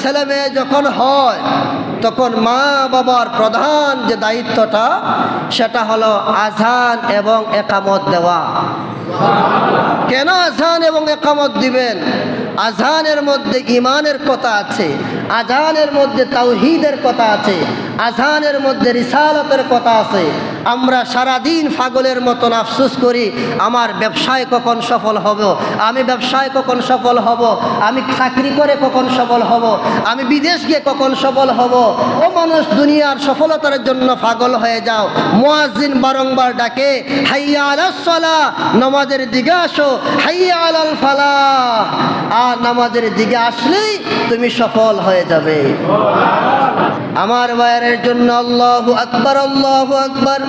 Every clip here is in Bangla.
ছেলে মেয়ে যখন হয়, তখন মা বাবার প্রধান যে দায়িত্বটা, সেটা হলো আজান এবং একামত দেওয়া। কেন আজান এবং একামত দিবেন? আজানের মধ্যে ইমানের কথা আছে, আজানের মধ্যে তাওহিদের কথা আছে আজানের মধ্যে রিসালতের কথা আছে। আমরা সারাদিন ফাগলের মতন আফসুস করি, আমার ব্যবসায় কখন সফল হব? আমি ব্যবসায় কখন সফল হব? আমি চাকরি করে কখন সফল হব? আমি বিদেশ গিয়ে কখন সফল হব? ও মানুষ, দুনিয়ার সফলতার জন্য পাগল হয়ে যাও। মুয়াজ্জিন বারংবার ডাকে, হাইয়া আলাসলা নামাজের দিকে আসো। হাইয়া আলাল ফালাহ। আর নামাজের দিকে আসলেই তুমি সফল হয়ে যাবে। আমার মায়ের জন্য আল্লাহ আকবর আল্লাহ আকবর।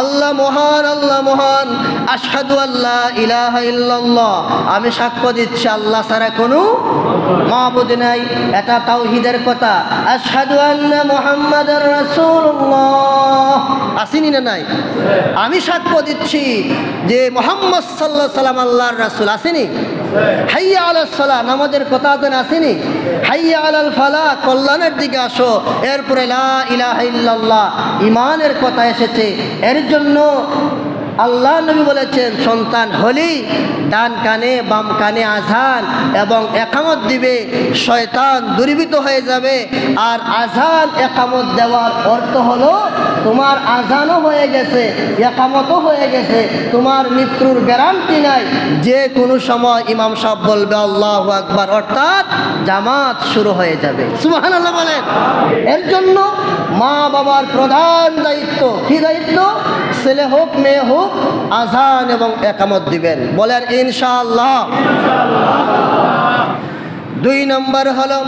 আল্লাহ মহান আল্লাহ মহান। আসাদু আল্লাহ ইলাহ ইল্লাল্লাহ। আমি সাক্ষ্য দিচ্ছি, আল্লাহ ছাড়া কোনো মাহবুদ নাই। এটা তাওহিদের কথা। আসাদু আল্লাহ মোহাম্মদ রাসূলুল্লাহ। আসিনি না নাই? আমি সাক্ষ্য দিচ্ছি যে মোহাম্মদ সাল্লাহ সাল্লাম আল্লাহর রাসুল আসেনি। হাইয়া আলাল সাল্লাহ নামাজের কথা যেন আসেনি। হাইয়া আলাল ফালা কল্যাণের দিকে আসো। এরপরে লা ইলাহা ইল্লাল্লাহ ইমানের কথা এসেছে। এর জন্য আল্লাহ নবী বলেছেন, সন্তান হলেই ডান কানে, বাম কানে আজান, এবং একামত দিবে, শয়তান দূরীভূত হয়ে যাবে। আর আজান, একামত দেওয়ার অর্থ হলো তোমার আজানও হয়ে গেছে, একামতও হয়ে গেছে, তোমার মৃত্যুর গ্যারান্টি নাই। যে কোনো সময় ইমাম সাহেব বলবে, আল্লাহ আকবার অর্থাৎ জামাত শুরু হয়ে যাবে। সুবাহান আল্লাহ বলেন। এর জন্য মা বাবার প্রধান দায়িত্ব, কি দায়িত্ব? ছেলে হোক, মেয়ে হোক, আজান এবং একামত দিবেন। বলেন, ইনশাআল্লাহ। দুই নম্বর হলো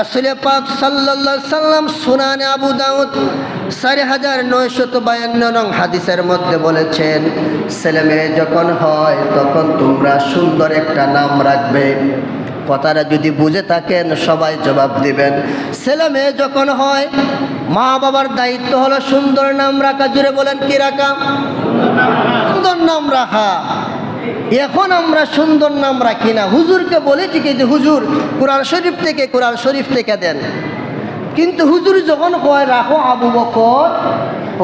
রসুল পাক সাল্লাল্লাহু সাল্লাম সুনানে আবু দাউদ চারি হাজার নয়শত বায়ান্ন নং হাদিসের মধ্যে বলেছেন, ছেলে মেয়ে যখন হয়, তখন তোমরা সুন্দর একটা নাম রাখবে। কথাটা যদি বুঝে থাকেন, সবাই জবাব দিবেন, ছেলে মেয়ে যখন হয়, মা বাবার দায়িত্ব হলো সুন্দর নাম রাখা। জুড়ে বলেন, কি রাখা? সুন্দর নাম রাখা। এখন আমরা সুন্দর নাম রাখি না। হুজুরকে বলে ঠিকই যে, হুজুর, কোরআন শরীফ থেকে, কোরআন শরীফ থেকে দেন। কিন্তু হুজুর যখন কয়, রাখো আবু বকর,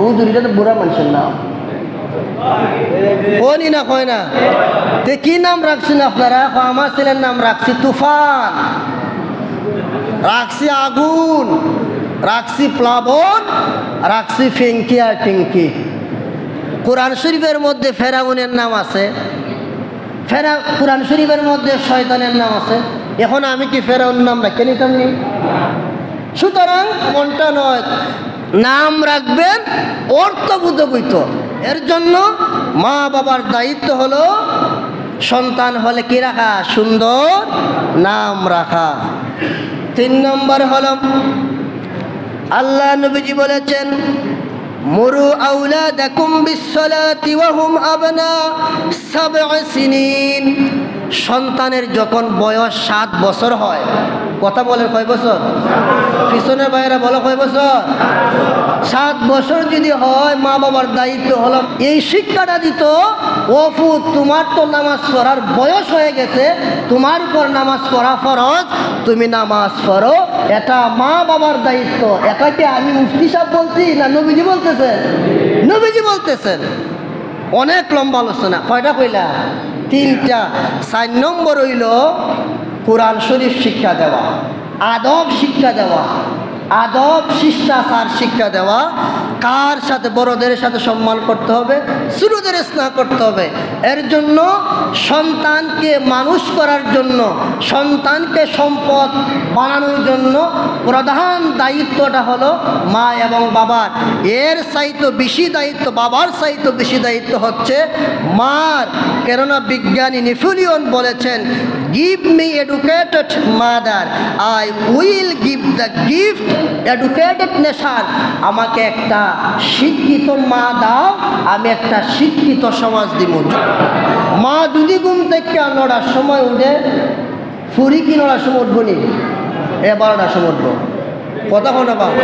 হুজুর এটা তো বুড়া মানুষের নাম। কনি না কয় না। তে কি নাম রাখছেন আপনারা? আমার ছেলের নাম রাখছি তুফান, রাখছি আগুন, রাখছি প্লাবন, রাখছি ফিঙ্কি আর টিঙ্কি। কোরআন শরীফের মধ্যে ফেরাউনের নাম আছে। ফেরা, কোরআন শরীফের মধ্যে শয়তানের নাম আছে। এখন আমি কি ফেরাউন নাম রাখে? নিতাম নি সুতরাং মনটা নয়। নাম রাখবেন, অর্থবোধ বইত এর জন্য মা বাবার দায়িত্ব হলো সন্তান হলে কি রাখা? সুন্দর নাম রাখা। তিন নম্বর হল, আল্লাহ নবীজি বলেছেন, মুরু আউলাদাকুম বিসসালাতি ওয়া হুম আবনা সাব'a সিনিন। সন্তানের যখন বয়স সাত বছর হয়, কথা বলেন কয় বছর? পিছনের বাইরে বলো কয় বছর? সাত বছর যদি হয়, মা বাবার দায়িত্ব হলো, এই শিক্ষাটা দিত ওফু তোমার তো নামাজ পড়ার বয়স হয়ে গেছে, তোমার উপর নামাজ পড়া ফরজ, তুমি নামাজ পড়ো, এটা মা বাবার দায়িত্ব। এটাকে আমি মুফতি সাহেব বলছি না নবীজি বলতেছেন? নবীজি বলতেছেন। অনেক লম্বা আলোচনা, কয়টা কইলা? তিনটা, চার নম্বর হইল কোরআন শরীফ শিক্ষা দেওয়া, আদব শিক্ষা দেওয়া, আদব, শিষ্টাচার শিক্ষা দেওয়া কার সাথে বড়দের সাথে সম্মান করতে হবে? ছোটদের স্নেহ করতে হবে। এর জন্য সন্তানকে মানুষ করার জন্য, সন্তানকে সম্পদ বানানোর জন্য প্রধান দায়িত্বটা হলো মা এবং বাবার। এর চাইতো বেশি দায়িত্ব, বাবার সাহিত্য বেশি দায়িত্ব হচ্ছে মার। কেননা বিজ্ঞানী নিফুলিয়ন বলেছেন give me educated mother I will give the gift educated nation আমাকে একটা শিক্ষিত মা দাও, আমি একটা শিক্ষিত সমাজ দিব মা যদি ঘুম থেকে নড়ার সময় উঠে ফুরি কি নড়ার সময় উঠবো নি, এ বারোটার সময় উঠবো। কথা কোনো পাবো